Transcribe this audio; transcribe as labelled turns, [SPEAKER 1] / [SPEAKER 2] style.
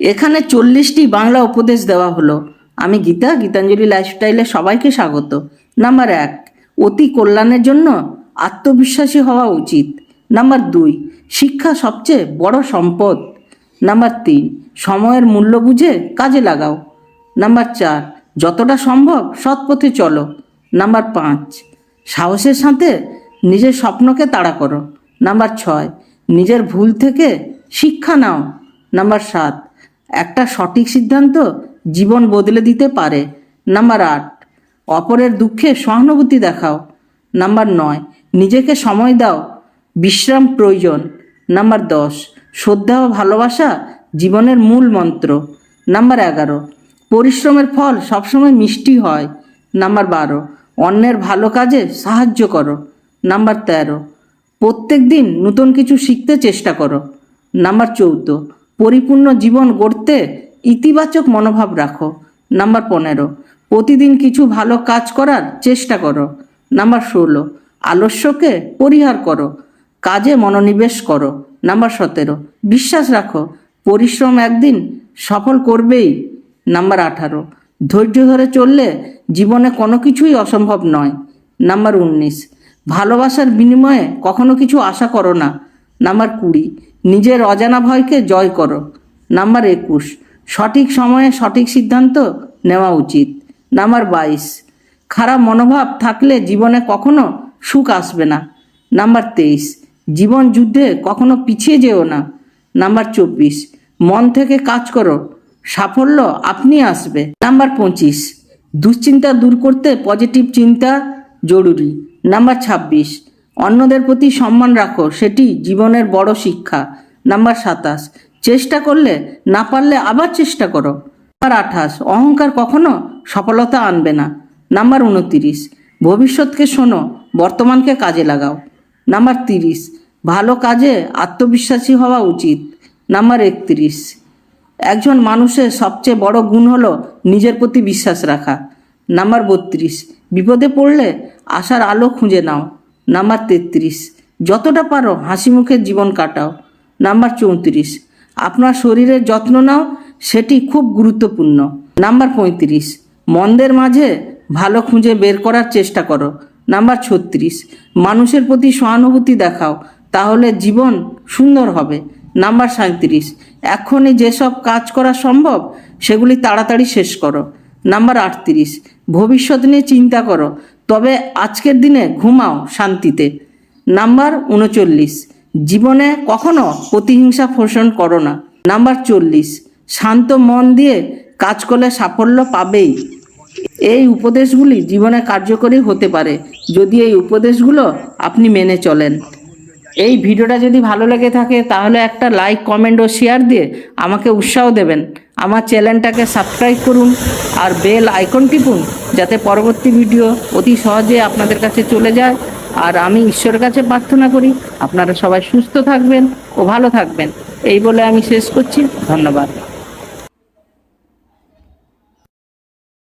[SPEAKER 1] এখানে চল্লিশটি বাংলা উপদেশ দেওয়া হলো। আমি গীতা, গীতাঞ্জলি লাইফস্টাইলে সবাইকে স্বাগত। নাম্বার এক, অতি কল্যাণের জন্য আত্মবিশ্বাসী হওয়া উচিত। নাম্বার দুই, শিক্ষা সবচেয়ে বড় সম্পদ। নাম্বার তিন, সময়ের মূল্য বুঝে কাজে লাগাও। নাম্বার চার, যতটা সম্ভব সৎ পথে চলো। নাম্বার পাঁচ, সাহসের সাথে নিজের স্বপ্নকে তাড়া করো। নাম্বার ছয়, নিজের ভুল থেকে শিক্ষা নাও। নাম্বার সাত একটা সঠিক সিদ্ধান্ত জীবন বদলে দিতে পারে। নাম্বার আট, অপরের দুঃখে সহানুভূতি দেখাও। নাম্বার নয়, নিজেকে সময় দাও, বিশ্রাম প্রয়োজন। নাম্বার দশ, শ্রদ্ধা ও ভালোবাসা জীবনের মূল মন্ত্র। নাম্বার এগারো, পরিশ্রমের ফল সবসময় মিষ্টি হয়। নাম্বার বারো, অন্যের ভালো কাজে সাহায্য করো। নাম্বার তেরো প্রত্যেক দিন নতুন কিছু শিখতে চেষ্টা করো। নাম্বার চৌদ্দ পরিপূর্ণ জীবন গড়তে ইতিবাচক মনোভাব রাখো। নাম্বার পনেরো, প্রতিদিন কিছু ভালো কাজ করার চেষ্টা করো। নাম্বার ষোলো, আলস্যকে পরিহার করো। কাজে মনোনিবেশ করো। নাম্বার সতেরো, বিশ্বাস রাখো, পরিশ্রম একদিন সফল করবেই। নাম্বার আঠারো, ধৈর্য ধরে চললে জীবনে কোনো কিছুই অসম্ভব নয়। নাম্বার উনিশ, ভালোবাসার বিনিময়ে কখনো কিছু আশা করো না। নাম্বার কুড়ি, নিজের অজানা ভয়কে জয় করো। নাম্বার একুশ, সঠিক সময়ে সঠিক সিদ্ধান্ত নেওয়া উচিত। নাম্বার বাইশ, খারাপ মনোভাব থাকলে জীবনে কখনো সুখ আসবে না। নাম্বার তেইশ, জীবন যুদ্ধে কখনো পিছিয়ে যেও না। নাম্বার চব্বিশ, মন থেকে কাজ করো, সাফল্য আপনি আসবে। নাম্বার পঁচিশ, দুশ্চিন্তা দূর করতে পজিটিভ চিন্তা জরুরি। নাম্বার ছাব্বিশ অন্যদের প্রতি সম্মান রাখো, সেটি জীবনের বড় শিক্ষা। নাম্বার সাতাশ, চেষ্টা করলে না পারলে আবার চেষ্টা করো। নাম্বার আঠাশ, অহংকার কখনো সফলতা আনবে না। নাম্বার উনতিরিশ, ভবিষ্যৎকে শোনো, বর্তমানকে কাজে লাগাও। নাম্বার তিরিশ, ভালো কাজে আত্মবিশ্বাসী হওয়া উচিত। নাম্বার একত্রিশ, একজন মানুষের সবচেয়ে বড় গুণ হলো নিজের প্রতি বিশ্বাস রাখা। নাম্বার বত্রিশ, বিপদে পড়লে আশার আলো খুঁজে নাও। নাম্বার তেত্রিশ। যতটা পারো হাসি মুখের জীবন কাটাও। নাম্বার চৌত্রিশ, আপনার শরীরের যত্ন নাও, সেটি খুব গুরুত্বপূর্ণ। নাম্বার পঁয়ত্রিশ, মন্দের মাঝে ভালো খুঁজে বের করার চেষ্টা করো। নাম্বার ছত্রিশ, মানুষের প্রতি সহানুভূতি দেখাও, তাহলে জীবন সুন্দর হবে। নাম্বার সাঁত্রিশ এখনই যেসব কাজ করা সম্ভব, সেগুলি তাড়াতাড়ি শেষ করো। নাম্বার আটত্রিশ, ভবিষ্যৎ নিয়ে চিন্তা করো। তবে আজকের দিনে ঘুমাও শান্তিতে। নাম্বার উনচল্লিশ, জীবনে কখনো প্রতিহিংসা পোষণ করো না। নাম্বার চল্লিশ, শান্ত মন দিয়ে কাজ করলে সাফল্য পাবেই। এই উপদেশগুলি জীবনে কার্যকরী হতে পারে, যদি এই উপদেশগুলো আপনি মেনে চলেন। এই ভিডিওটা যদি ভালো লেগে থাকে, তাহলে একটা লাইক কমেন্ট ও শেয়ার দিয়ে আমাকে উৎসাহ দেবেন। আমার চ্যানেলটাকে সাবস্ক্রাইব করুন আর বেল আইকন টিপুন, যাতে পরবর্তী ভিডিও অতি সহজে আপনাদের কাছে চলে যায়। আর আমি ঈশ্বরের কাছে প্রার্থনা করি, আপনারা সবাই সুস্থ থাকবেন ও ভালো থাকবেন। এই বলে আমি শেষ করছি। ধন্যবাদ।